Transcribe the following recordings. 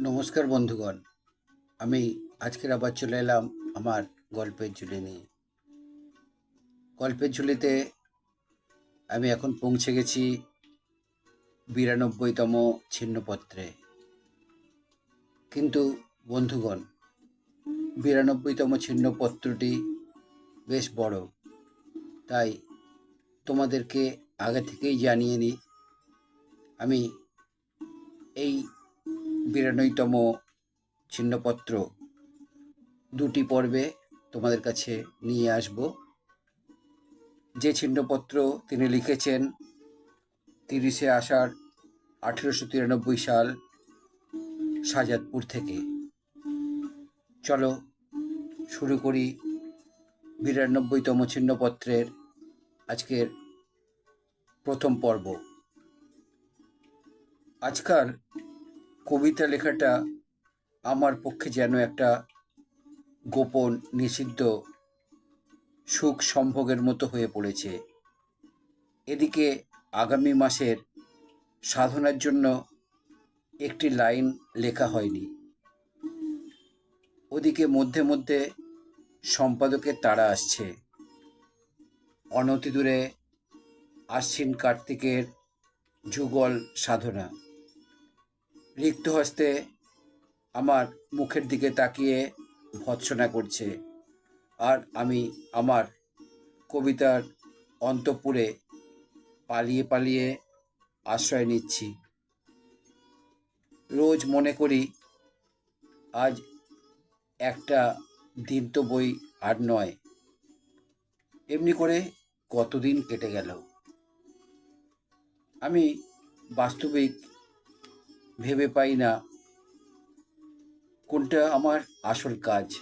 নমস্কার বন্ধুগণ। আমি আজকের আবার চলে এলাম আমার গল্পের ঝুলি নিয়ে। গল্পের ঝুলিতে আমি এখন পৌঁছে গেছি বিরানব্বইতম ছিন্নপত্রে। কিন্তু বন্ধুগণ, বিরানব্বইতম ছিন্নপত্রটি বেশ বড়। তাই তোমাদেরকে আগে থেকেই জানিয়ে নিই, আমি এই বিরানব্বইতম ছিন্নপত্র দুটি পর্বে তোমাদের কাছে নিয়ে আসব। যে ছিন্নপত্র তিনি লিখেছেন তিরিশে আষাঢ় আঠেরোশো তিরানব্বই সাল শাহজাদপুর থেকে। চলো শুরু করি বিরানব্বইতম ছিন্নপত্রের আজকের প্রথম পর্ব। আজকাল কবিতা লেখাটা আমার পক্ষে যেন একটা গোপন, নিষিদ্ধ, সুখ সম্ভোগের মতো হয়ে পড়েছে। এদিকে আগামী মাসের সাধনার জন্য একটি লাইন লেখা হয়নি। ওদিকে মধ্যে মধ্যে সম্পাদকের তারা আসছে। অনতি দূরে আশ্বিন কার্তিকের যুগল সাধনা। রিক্ত হস্তে আমার মুখের দিকে তাকিয়ে ভৎসনা করছে। আর আমি আমার কবিতার অন্তপুরে পালিয়ে পালিয়ে আশ্রয় নিচ্ছি। রোজ মনে করি, আজ একটা দিন তো বই আর নয়। এমনি করে কতদিন কেটে গেল। আমি বাস্তবিক ভেবে পাই না কোনটা আমার আসল কাজ।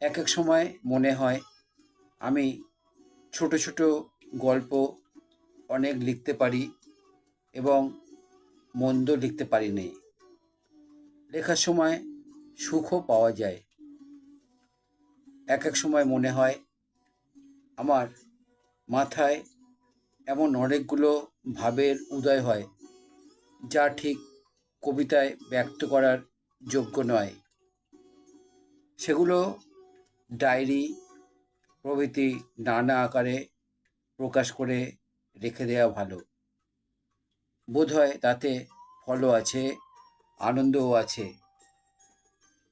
এক এক সময় মনে হয় আমি ছোট ছোট গল্প অনেক লিখতে পারি এবং মন্দ লিখতে পারি নে। লেখার সময় সুখও পাওয়া যায়। এক এক সময় মনে হয় আমার মাথায় এমন অনেকগুলো ভাবের উদয় হয় যা ঠিক কবিতায় ব্যক্ত করার যোগ্য নয়। সেগুলো ডায়েরি প্রভৃতি নানা আকারে প্রকাশ করে রেখে দেওয়া ভালো। বোধ হয় তাতে ফলও আছে, আনন্দও আছে।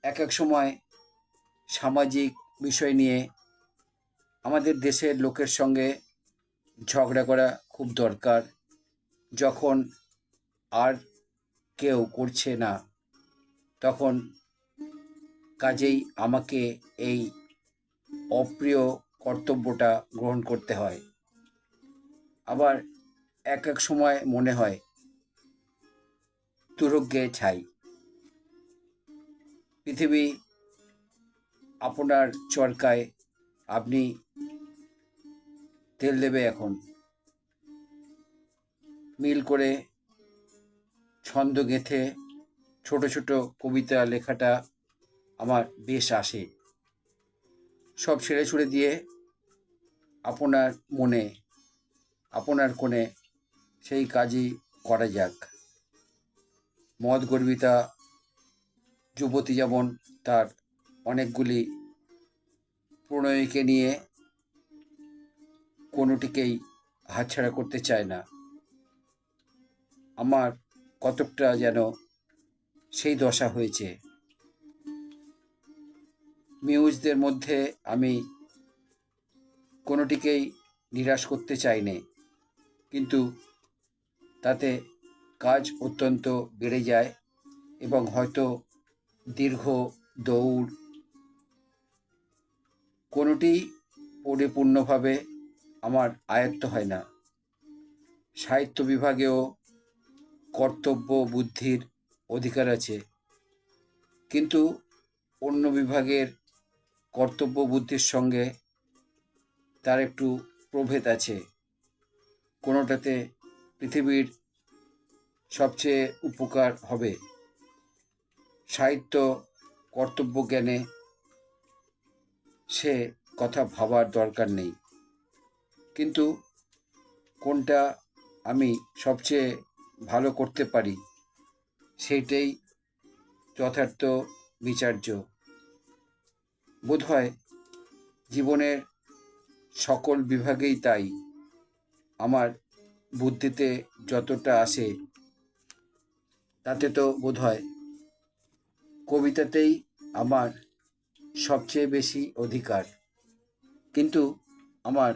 এক এক সময় সামাজিক বিষয় নিয়ে আমাদের দেশের লোকের সঙ্গে ঝগড়া করা খুব দরকার। যখন আর কেউ করছে না। তখন কাজেই আমাকে এই অপ্রিয় কর্তব্যটা গ্রহণ করতে হয়। আবার এক এক সময় মনে হয় দুর্গে ছাই। পৃথিবী আপনার চরকায়, আপনি তেল দেবে এখন। মিল করে ছন্দ গেঁথে ছোট ছোট কবিতা, লেখাটা আমার বেশ আসে। সব ছেড়ে ছুড়ে দিয়ে আপনার মনে, আপনার কোণে সেই কাজই করা যাক। মদ গর্বিতা, যুবতী যেমন তার অনেকগুলি প্রণয়ীকে নিয়ে কোনোটিকেই হাতছাড়া করতে চায় না। আমার কতকটা যেন সেই দশা হয়েছে। মিউজদের মধ্যে আমি কোনোটিকেই নিরাশ করতে চাইনি, কিন্তু তাতে কাজ অত্যন্ত বেড়ে যায় এবং হয়তো দীর্ঘ দৌড় কোনোটি পরিপূর্ণভাবে আমার আয়ত্ত হয় না। সাহিত্য বিভাগেও কর্তব্য, বুদ্ধির অধিকার আছে। কিন্তু অন্য বিভাগের কর্তব্য, বুদ্ধির সঙ্গে তার একটু প্রভেদ আছে। কোনোটাতে পৃথিবীর সবচেয়ে উপকার হবে। সাহিত্য, কর্তব্য জ্ঞানে সে কথা ভাবার দরকার নেই। কিন্তু কোনটা আমি সবচেয়ে ভালো করতে পারি, সেইটাই যথার্থ বিচার্য। বোধহয় জীবনের সকল বিভাগেই তাই। আমার বুদ্ধিতে যতটা আসে, তাতে তো বোধহয় কবিতাতেই আমার সবচেয়ে বেশি অধিকার। কিন্তু আমার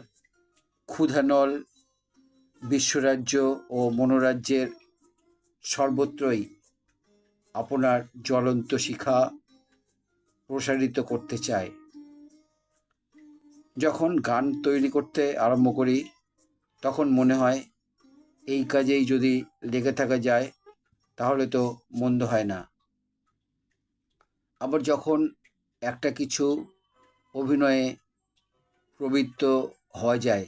ক্ষুধানল বিশ্বরাজ্য ও মনোরাজ্যের সর্বত্রই আপনার জ্বলন্ত শিখা প্রসারিত করতে চায়। যখন গান তৈরি করতে আরম্ভ করি, তখন মনে হয়, এই কাজেই যদি লেগে থাকা যায়, তাহলে তো মন্দ হয় না। আবার যখন একটা কিছু অভিনয়ে প্রবৃত্ত হওয়া যায়,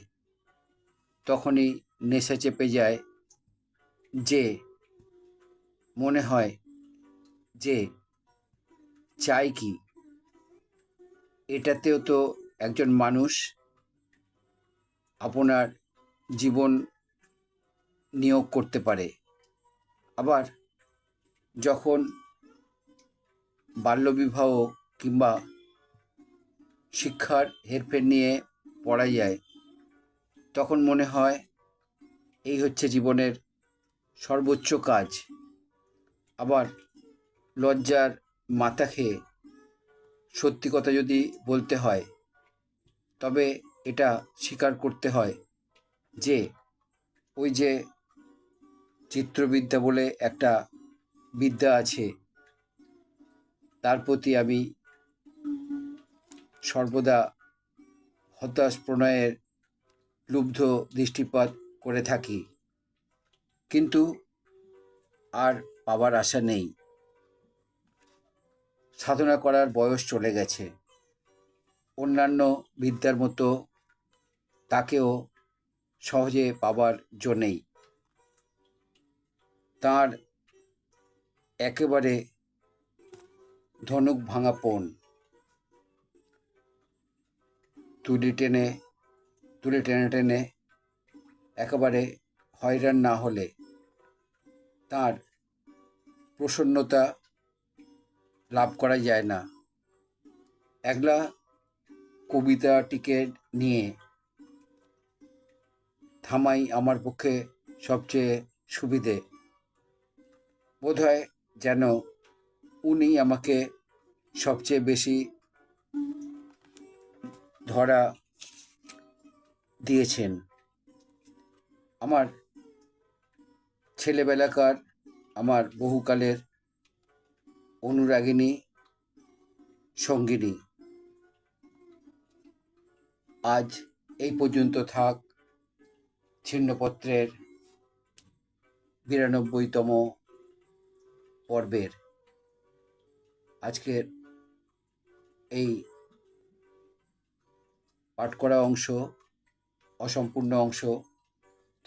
তখনই নেশা চেপে যায় যে মনে হয় যে চাই কি। এটাতেও তো একজন মানুষ আপনার জীবন নিয়োগ করতে পারে। আবার যখন বাল্যবিবাহ কিংবা শিক্ষার হেরফের নিয়ে পড়া যায়, তখন মনে হয় এই হচ্ছে জীবনের সর্বোচ্চ কাজ। আবার লজ্জার মাথা খেয়ে সত্যি কথা যদি বলতে হয়, তবে এটা স্বীকার করতে হয় যে, ওই যে চিত্রবিদ্যা বলে একটা বিদ্যা আছে, তার প্রতি আমি সর্বদা হতাশ প্রণয়ের লুব্ধ দৃষ্টিপাত করে থাকি। কিন্তু আর পাবার আশা নেই। সাধনা করার বয়স চলে গেছে। অন্যান্য বিদ্যার মতো তাকেও সহজে পাবার জন্যেই তার একেবারে ধনুক ভাঙা পণ। তুলি টেনে, তুলে টেনে টেনে একেবারে হয়রান না হলে তার প্রসন্নতা লাভ করা যায় না। একলা কবিতাটিকে নিয়ে থামাই আমার পক্ষে সবচেয়ে সুবিধে। বোধহয় যেন উনি আমাকে সবচেয়ে বেশি ধরা দিয়েছেন। আমার ছেলেবেলাকার, আমার বহুকালের অনুরাগিনী, সঙ্গিনী। আজ এই পর্যন্ত থাক ছিন্নপত্রের বিরানব্বইতম পর্বের। আজকের এই পাঠ করা অংশ, অসম্পূর্ণ অংশ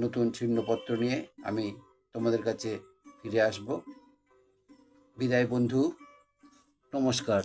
নতুন ছিন্নপত্র নিয়ে আমি তোমাদের কাছে ফিরে আসব। বিদায় বন্ধু নমস্কার।